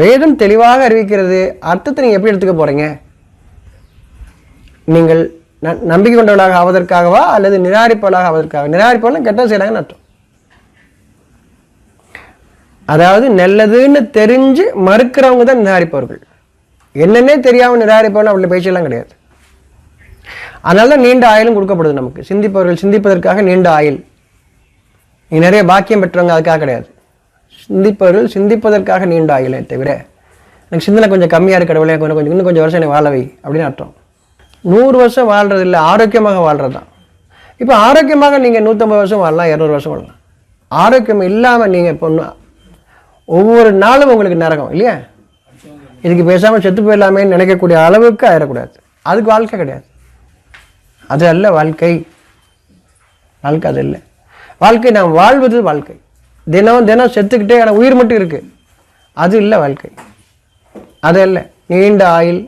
வேதம் தெளிவாக அறிவிக்கிறது. அர்த்தத்தை நீங்கள் எப்படி எடுத்துக்க போகிறீங்க நீங்கள் நம்பிக்கை கொண்டவர்களாக ஆவதற்காகவா அல்லது நிராகரிப்பவர்களாக ஆவதற்காக நிராகரிப்பவர்கள் கெட்டது செய்கிறாங்கன்னு அர்த்தம். அதாவது நல்லதுன்னு தெரிஞ்சு மறுக்கிறவங்க தான் நிராகரிப்பவர்கள். என்னன்னே தெரியாமல் நிராகரிப்பவர்கள் அவளுடைய பேச்செல்லாம் கிடையாது. அதனால தான் நீண்ட ஆயுளும் கொடுக்கப்படுது நமக்கு. சிந்திப்பவர்கள் சிந்திப்பதற்காக நீண்ட ஆயுள். நீ நிறைய பாக்கியம் பெற்றவங்க அதுக்காக கிடையாது. சிந்திப்பவர்கள் சிந்திப்பதற்காக நீண்ட ஆயுளே தவிர எனக்கு சிந்தனை கொஞ்சம் கம்மியாக இருக்கு கடவுளே கொஞ்சம் கொஞ்சம் இன்னும் கொஞ்சம் வருஷம் என்னை வாழவை அப்படின்னு அர்த்தம். நூறு வருஷம் வாழ்றது இல்லை ஆரோக்கியமாக வாழ்றது தான் இப்போ ஆரோக்கியமாக நீங்கள் நூற்றம்பது வருஷம் வாழலாம் இரநூறு வருஷம் வாழலாம். ஆரோக்கியம் இல்லாமல் நீங்கள் இப்போ ஒவ்வொரு நாளும் உங்களுக்கு நரகம் இல்லையா? இதுக்கு பேசாமல் செத்து போயிடலாமேன்னு நினைக்கக்கூடிய அளவுக்கு ஆயிடக்கூடாது. அதுக்கு வாழ்க்கை கிடையாது. அது அல்ல வாழ்க்கை. வாழ்க்கை அது இல்லை வாழ்க்கை நாம் வாழ்வது வாழ்க்கை. தினம் தினம் செத்துக்கிட்டே ஆனால் உயிர் மட்டும் இருக்குது அது இல்லை வாழ்க்கை. அது இல்லை. நீண்ட ஆயில்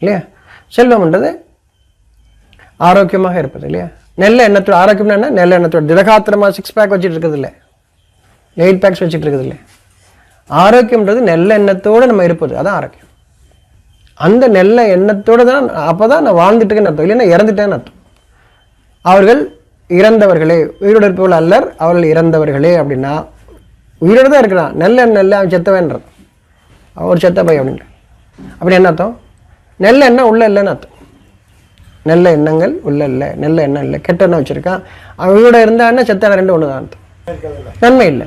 இல்லையா? செல்வம்ன்றது ஆரோக்கியமாக இருப்பது இல்லையா? நெல்ல எண்ணத்தோட ஆரோக்கியம்னா என்ன? நெல்ல எண்ணத்தோட திடகாத்திரமாக சிக்ஸ் பேக் வச்சுட்டு இருக்கிறது இல்லை. எயிட் பேக்ஸ் வச்சுட்டு இருக்குது இல்லை. ஆரோக்கியம்ன்றது நெல்ல எண்ணத்தோடு நம்ம இருப்பது. அதான் ஆரோக்கியம். அந்த நெல்ல எண்ணத்தோடு தான் அப்போ தான் நான் வாழ்ந்துட்டுக்கேன்னு அர்த்தம். இல்லைன்னா இறந்துட்டேன்னு அர்த்தம். அவர்கள் இறந்தவர்களே உயிரோடு இருப்பவர்கள் அல்லர் அவர்கள் இறந்தவர்களே அப்படின்னா உயிரோடு தான் இருக்கிறான். நெல்ல நெல்ல அவன் செத்தவன்றது அவர் செத்த பையன் அப்படின்ட்டு அப்படி என்ன அர்த்தம்? நெல்ல எண்ணம் உள்ள இல்லைன்னு அர்த்தம். நல்ல எண்ணங்கள் உள்ள இல்லை. நல்ல எண்ணம் இல்லை? கெட்ட எண்ணம் வச்சுருக்கான். அவன் உயிரோட இருந்தான்னா செத்தான ரெண்டு ஒன்று தான் அர்த்தம். நன்மை இல்லை.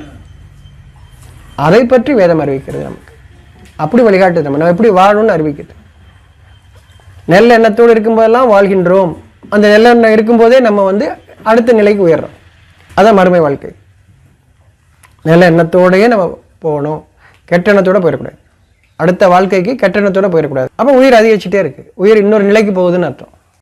அதை பற்றி வேதம் அறிவிக்கிறது நமக்கு. அப்படி வழிகாட்டுது நம்ம. நம்ம எப்படி வாழணும்னு அறிவிக்குது. நல்ல எண்ணத்தோடு இருக்கும்போதெல்லாம் வாழ்கின்றோம். அந்த நல்ல எண்ணம் இருக்கும்போதே நம்ம வந்து அடுத்த நிலைக்கு உயர்றோம். அதான் மறுமை வாழ்க்கை. நல்ல எண்ணத்தோடயே நம்ம போகணும். கெட்ட எண்ணத்தோட போயிடக்கூடாது. அடுத்த வாழ்க்கைக்கு கெட்ட எண்ணத்தோட போயிடக்கூடாது. அப்போ உயிர் அதிகரிச்சுட்டே இருக்குது உயிர் இன்னொரு நிலைக்கு போகுதுன்னு அர்த்தம்.